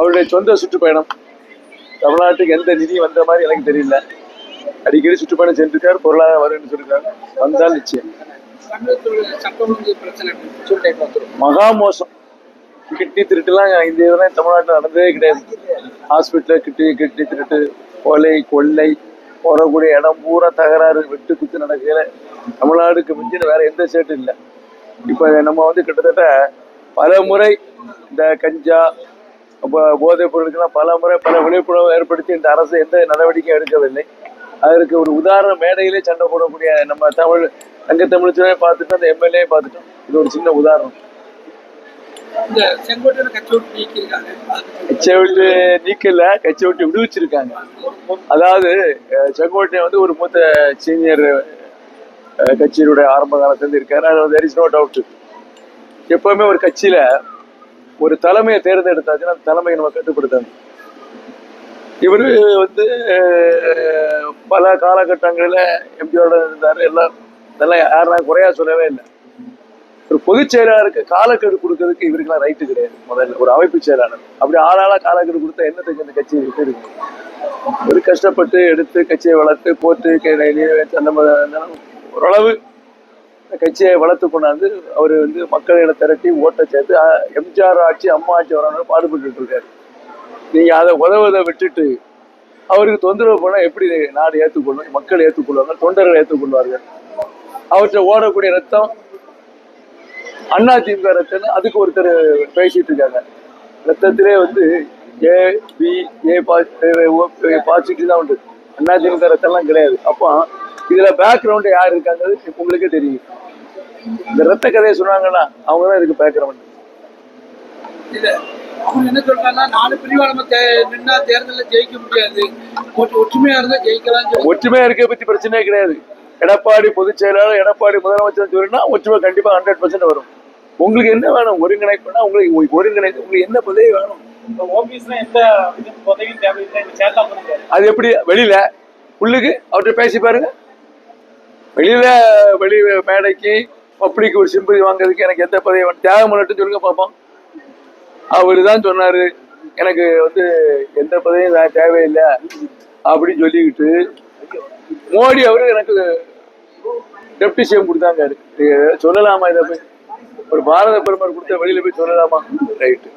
அவருடைய சொந்த சுற்றுப்பயணம். தமிழ்நாட்டுக்கு எந்த நிதி வந்த மாதிரி எனக்கு தெரியல. அடிக்கடி சுற்றுப்பயணம் சென்றிருக்கார் பொருளாதார வரும்னு சொல்லியிருக்காரு வந்தால் நிச்சயம். மகா மோசம். கிட்னி திருட்டுலாம் இந்த இதெல்லாம் தமிழ்நாட்டில் நடந்ததே கிடையாது. ஹாஸ்பிட்டலில் கிட்னி கிட்னி திருட்டு கொலை கொள்ளை போகக்கூடிய இடம் பூரா தகராறு வெட்டு குத்து நடக்கிற தமிழ்நாடுக்கு மிஞ்சின வேற எந்த ஸ்டேட்டும் இல்லை. இப்போ நம்ம வந்து கிட்டத்தட்ட பல முறை இந்த கஞ்சா போதைப் பொருளுக்கெல்லாம் பல முறை பல விழிப்புணர்வு ஏற்படுத்தி இந்த அரசு எந்த நடவடிக்கையும் எடுக்கவில்லை. அதற்கு ஒரு உதாரண மேடையிலே சண்டை போடக்கூடிய நம்ம தமிழ் தங்க தமிழ்ச்சியே பார்த்துட்டோம் அந்த எம்எல்ஏ பார்த்துட்டோம். இது ஒரு சின்ன உதாரணம். இந்த செங்கோட்டையில கட்சி விட்டு நீக்கியிருக்காங்க. அதுக்கு கட்சியை விட்டு நீக்கல கட்சியை விட்டு விடுவிச்சிருக்காங்க. அதாவது செங்கோட்டையன் வந்து ஒரு மூத்த சீனியர் கட்சியினுடைய ஆரம்ப காலத்துல இருக்காரு. அது தெர் இஸ் நோ டவுட் எப்பவுமே ஒரு கட்சியில ஒரு தலைமையை தேர்ந்தெடுத்தாச்சுன்னா அந்த தலைமையை நம்ம கட்டுப்படுத்தணும். இவரு வந்து பல காலகட்டங்களில் எம்ஜிஆரோட இருந்தார் எல்லாம் இதெல்லாம் யாரும் குறையா சொல்லவே இல்லை. ஒரு பொதுச் செயலாளருக்கு காலக்கெடு கொடுக்கறதுக்கு இவருக்கெல்லாம் ரைட்டு கிடையாது முதல்ல. ஒரு அமைப்பு செயலாளர். அப்படி ஆளாளா காலக்கெடு கொடுத்தா என்னத்துக்கு இந்த கட்சி இருக்கு? ஒரு கஷ்டப்பட்டு எடுத்து கட்சியை வளர்த்து போட்டு அந்த மாதிரி ஓரளவு கட்சியை வளர்த்து கொண்டாந்து அவர் வந்து மக்களை திரட்டி ஓட்டை சேர்த்து எம்ஜிஆர் ஆட்சி அம்மா ஆட்சி வரணும் பாடுபட்டு இருக்காரு. நீங்கள் அதை உதவுதை விட்டுட்டு அவருக்கு தொந்தரவு பண்ணா எப்படி நாடு ஏற்றுக்கொள்ளும் மக்கள் ஏற்றுக்கொள்வாங்க தொண்டர்கள் ஏற்றுக்கொள்வார்கள்? அவற்றை ஓடக்கூடிய ரத்தம் அண்ணா திமுக ரத்தம் அதுக்கு ஒருத்தர் பேசிட்டு இருக்காங்க. ரத்தத்திலே வந்து ஏ பி ஏ பாசிட்டிவ் தான் உண்டு. அண்ணா திமுக ரத்தம்லாம் கிடையாது. அப்போ இதுல பேக்ரவுண்ட் யார் இருக்காங்கிறது உங்களுக்கே தெரியும். இந்த ரத்த கதையை சொன்னாங்கன்னா அவங்க தான் இதுக்கு பேக்ரவுண்ட் இல்ல அவங்க என்ன சொல்றாங்கன்னா நாலு பிரிவா நம்ம நின்னா தேர்தலில் ஜெயிக்க முடியாது. ஒற்று- ஒற்றுமையா இருந்தா ஜெயிக்கலாம் ஒற்றுமையா இருக்க பத்தி பிரச்சனையே கிடையாது. எடப்பாடி பொதுச் செயலாளர் எடப்பாடி முதலமைச்சர் சொல்லினா ஒற்றுமை கண்டிப்பா ஹண்ட்ரட் பர்சன்ட் வரும். உங்களுக்கு என்ன வேணும்? ஒருங்கிணைப்புனா உங்களுக்கு ஒ- ஒருங்கிணைப்பு உங்களுக்கு என்ன பதவி வேணும்? அது எப்படி? வெளியில. உள்ளுக்கு? அவர்கிட்ட பேசி பாருங்க. வெளியில வெளி மேடைக்கு பப்ளிக் ஒரு சிம்பதி வாங்குறதுக்கு எனக்கு எந்த பதவி வேணும்? தியாகம் பண்ணட்டும் சொல்லுங்க பார்ப்போம் அவர் தான் சொன்னாரு எனக்கு வந்து எந்த பதவியும் வே- தேவையில்லை அப்படின்னு சொல்லிக்கிட்டு மோடி அவரு எனக்கு டெப்டி சிஎம் கொடுத்தாங்க. சொல்லலாமா இதை போய்? ஒரு பாரத பிரதமர் கொடுத்த வெளியில போய் சொல்லலாமா? ரைட்டு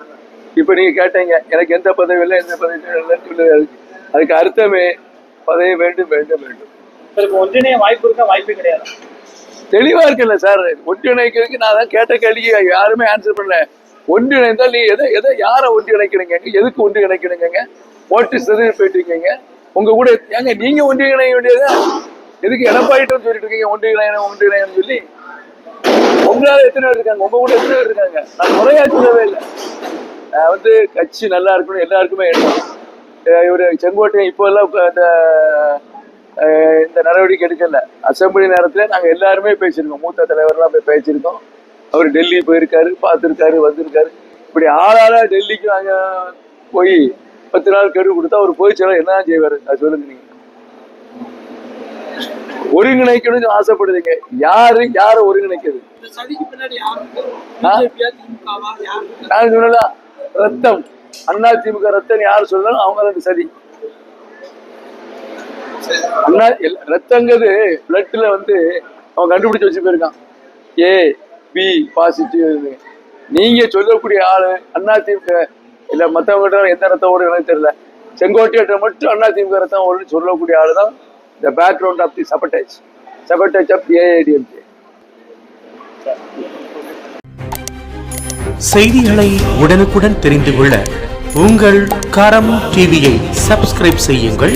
இப்போ நீங்க கேட்டீங்க எனக்கு எந்த பதவி இல்லை எந்த பதவி இல்லைன்னு சொல்லுது அதுக்கு அர்த்தமே பதவி வேண்டும் வேண்டும் வேண்டும். இப்போ ஒன்றிணைய வாய்ப்பு இருக்கா? வாய்ப்பே கிடையாது. தெளிவா இருக்குல்ல சார். ஒன்றிணைக்கிறதுக்கு நான் தான் கேட்ட கேள்விக்கு யாருமே ஆன்சர் பண்ணல. ஒன்றிணைந்தால் நீ எதை எதை யாரை ஒன்றிணைக்கிறீங்க? எதுக்கு ஒன்றிணைக்கிறீங்க ஓட்டு சிதறி போயிட்டு இருக்கீங்க உங்க கூட ஏங்க நீங்க ஒன்றிணைய வேண்டியதா எதுக்கு எடப்பாடிட்டு சொல்லிட்டு இருக்கீங்க? ஒன்றிணையணும் ஒன்றிணையணும் சொல்லி. உங்களால எத்தனை பேர் இருக்காங்க? உங்க கூட எத்தனை பேர் இருக்காங்க? நான் முறையா சொல்லவே இல்லை. நான் வந்து கட்சி நல்லா இருக்கணும் எல்லாருக்குமே எண்ணம். அஹ் இவரு செங்கோட்டையன் இப்போ எல்லாம் இந்த இந்த நடவடிக்கை எடுக்கல. அசெம்பிளி நேரத்துல நாங்க எல்லாருமே பேசியிருக்கோம். மூத்த தலைவர்லாம் போய் பேசியிருக்கோம். அவர் டெல்லி போயிருக்காரு பார்த்துருக்காரு வந்திருக்காரு. இப்படி ஆளாளா டெல்லிக்கு நாங்க போய் பத்து நாள் கெடு கொடுத்தா அவர் போய் சொல்ல என்ன செய்வாரு? அது சொல்லுங்க நீங்க. ஒருங்கிணைக்கணும்னு ஆசைப்படுறீங்க. யாரு யாரை ஒருங்கிணைக்கிறது? நான் சொல்லலாம் ரத்தம். அண்ணா திமுக ரத்தம் யார் சொல்லணும் அவங்க சதி. அண்ணா ரத்தங்கிறது பிளட்ல வந்து அவன் கண்டுபிடிச்சு வச்சு போயிருக்கான். ஏ பி பாசிட்டிவ் நீங்க சொல்லக்கூடிய ஆளு அண்ணா திமுக. இல்ல மத்தவங்க எந்த ரத்தம் ஓடு எனக்கு தெரியல. செங்கோட்டையிட்ட மட்டும் அண்ணா திமுக ரத்தம் ஓடுன்னு சொல்லக்கூடிய ஆளு தான் the background of the sabotage sabotage of AIADMK செய்திகளை உடனுக்குடன் தெரிந்து கொள்ள உங்கள் கரம் டிவியை சப்ஸ்கிரைப் செய்யுங்கள்.